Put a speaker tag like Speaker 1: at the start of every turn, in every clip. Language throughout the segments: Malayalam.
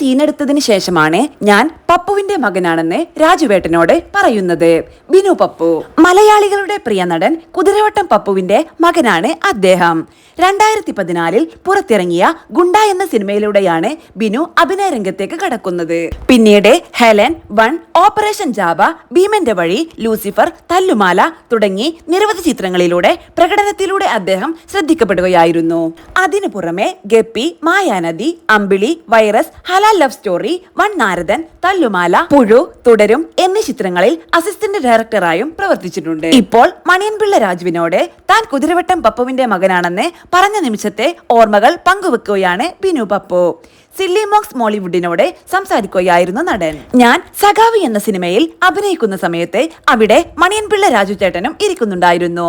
Speaker 1: സീൻ എടുത്തതിന് ശേഷമാണ് ഞാൻ പപ്പുവിന്റെ മകനാണെന്ന് രാജുവേട്ടനോട് പറയുന്നത്. ബിനു പപ്പു. മലയാളികളുടെ പ്രിയ നടൻ കുതിരവട്ടം പപ്പുവിന്റെ മകനാണ് അദ്ദേഹം. രണ്ടായിരത്തി പതിനാലിൽ പുറത്തിറങ്ങിയ ഗുണ്ട എന്ന സിനിമയിലൂടെയാണ് ബിനു അഭിനയ രംഗത്തേക്ക് കടക്കുന്നത്. പിന്നീട് ഹെലൻ വൺ ഓപ്പറേഷൻ ജാബ ഭീമന്റെ വഴി ലൂസിഫർ തല്ലുമാല തുടങ്ങി നിരവധി ചിത്രങ്ങളിലൂടെ പ്രകടനത്തിലൂടെ അദ്ദേഹം ശ്രദ്ധിക്കപ്പെടുകയായിരുന്നു. അതിനു പുറമെ Guppy Mayanadi Ambili Virus Love Story One Naradan Thallumaala Puzhu Thudarum എന്നീ ചിത്രങ്ങളിൽ അസിസ്റ്റന്റ് ഡയറക്ടറായും പ്രവർത്തിച്ചിട്ടുണ്ട്. ഇപ്പോൾ മണിയൻപിള്ള രാജുവിനോട് താൻ കുതിരവട്ടം പപ്പുവിന്റെ മകനാണെന്ന് പറഞ്ഞ നിമിഷത്തെ ഓർമ്മകൾ പങ്കുവെക്കുകയാണ് ബിനു പപ്പു. സില്ലി മോക്സ് മോളിവുഡിനോട് സംസാരിക്കുകയായിരുന്നു നടൻ. ഞാൻ സഖാവി എന്ന സിനിമയിൽ അഭിനയിക്കുന്ന സമയത്ത് അവിടെ മണിയൻപിള്ള രാജു ചേട്ടനും ഇരിക്കുന്നുണ്ടായിരുന്നു.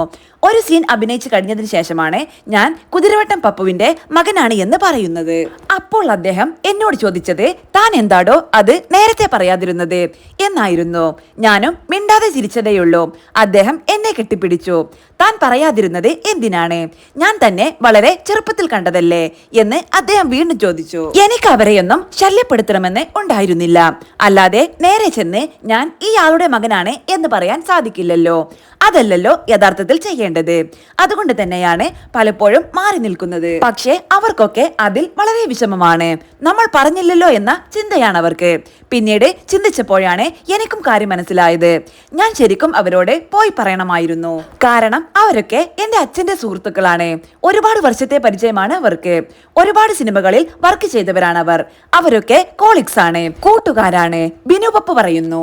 Speaker 1: ഒരു സീൻ അഭിനയിച്ചു കഴിഞ്ഞതിന് ശേഷമാണ് ഞാൻ കുതിരവട്ടം പപ്പുവിന്റെ മകനാണ് എന്ന് പറയുന്നത്. അപ്പോൾ അദ്ദേഹം എന്നോട് ചോദിച്ചത് താൻ എന്താടോ അത് നേരത്തെ പറയാതിരുന്നത്? എന്നായിരുന്നു. ഞാനും മിണ്ടാതെ ചിരിച്ചതേയുള്ളൂ. അദ്ദേഹം എന്നെ കെട്ടിപ്പിടിച്ചു. താൻ പറയാതിരുന്നത് എന്തിനാണ്? ഞാൻ തന്നെ വളരെ ചെറുപ്പത്തിൽ കണ്ടതല്ലേ? എന്ന് അദ്ദേഹം വീണ്ടും ചോദിച്ചു. എനിക്ക് അവരെയൊന്നും ശല്യപ്പെടുത്തണമെന്ന് ഉണ്ടായിരുന്നില്ല. അല്ലാതെ നേരെ ചെന്ന് ഞാൻ ഈ ആളുടെ മകനാണ് എന്ന് പറയാൻ സാധിക്കില്ലല്ലോ. അതല്ലല്ലോ യഥാർത്ഥത്തിൽ ചെയ്യേണ്ടത്. അതുകൊണ്ട് തന്നെയാണ് പലപ്പോഴും മാറി നിൽക്കുന്നത്. പക്ഷേ അവർക്കൊക്കെ അതിൽ വളരെ വിഷമമാണ്. നമ്മൾ പറഞ്ഞില്ലല്ലോ എന്ന ചിന്തയാണ് അവർക്ക്. പിന്നീട് ചിന്തിച്ചപ്പോഴാണ് എനിക്കും കാര്യം മനസ്സിലായത്. ഞാൻ ശരിക്കും അവരോട് പോയി പറയണമായിരുന്നു. കാരണം അവരൊക്കെ എന്റെ അച്ഛന്റെ സുഹൃത്തുക്കളാണ്. ഒരുപാട് വർഷത്തെ പരിചയമാണ് അവർക്ക്. ഒരുപാട് സിനിമകളിൽ വർക്ക് ചെയ്തവരാണ് അവർ അവരൊക്കെ കോളിക്സ് ആണ് കൂട്ടുകാരാണ്. ബിനു പപ്പ് പറയുന്നു.